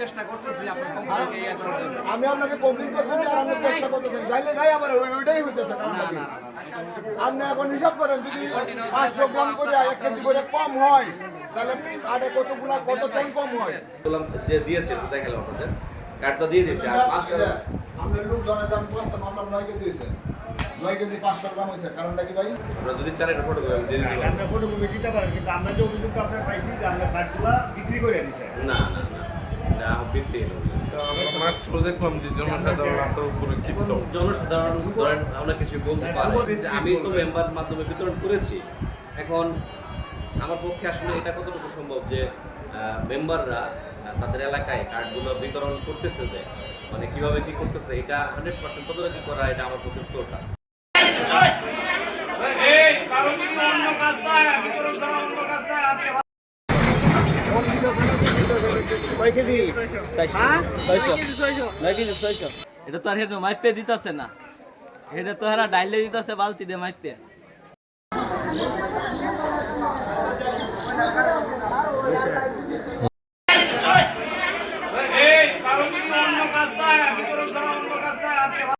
চেষ্টা করতেছি। আমি আপনাকে কমপ্লিট করতেছি আর আপনি চেষ্টা করতেছেন যাইলে ভাই আবার ওইটাই হইতেছে না না আপনি এখন হিসাব করেন যদি পাঁচশো গ্রাম করে এক কেজি করে কম হয় তাহলে কাঠে কতগুলা কত টন কম হয়? বললাম যে দিয়েছে দেখালাম আপনাদের। কার্ডটা দিয়ে দিয়েছে আর পাঁচটা আপনার লোক দাম বসতাম আপনার নয় কেজি হয়েছে নয় কেজি পাঁচশো গ্রাম হয়েছে কারণটা কি ভাই? আমরা যদি একটা ফটো দিয়ে দিতে আমরা ফটো দিতে পারেন কিন্তু আমরা যে অভিযোগটা আপনার পাইছি যে আমরা কার্ডগুলা বিক্রি করে দিছে না না। জনসাধারণ আমরা কিছু আমি তো মেম্বার মাধ্যমে বিতরণ করেছি এখন আমার পক্ষে আসলে এটা কতটুকু সম্ভব যে মেম্বাররা তাদের এলাকায় কার্ডগুলো বিতরণ করতেছে যে মানে কীভাবে কি করতেছে এটা হান্ড্রেড পার্সেন্ট কতটা কি করা এটা আমার পক্ষে সোটা কয় কেজি? এটা তো আর হেড মাইপে দিতেছে না। এটা তো হেরা ডাইলে দিতেছে বালতি দিয়ে মাইপে।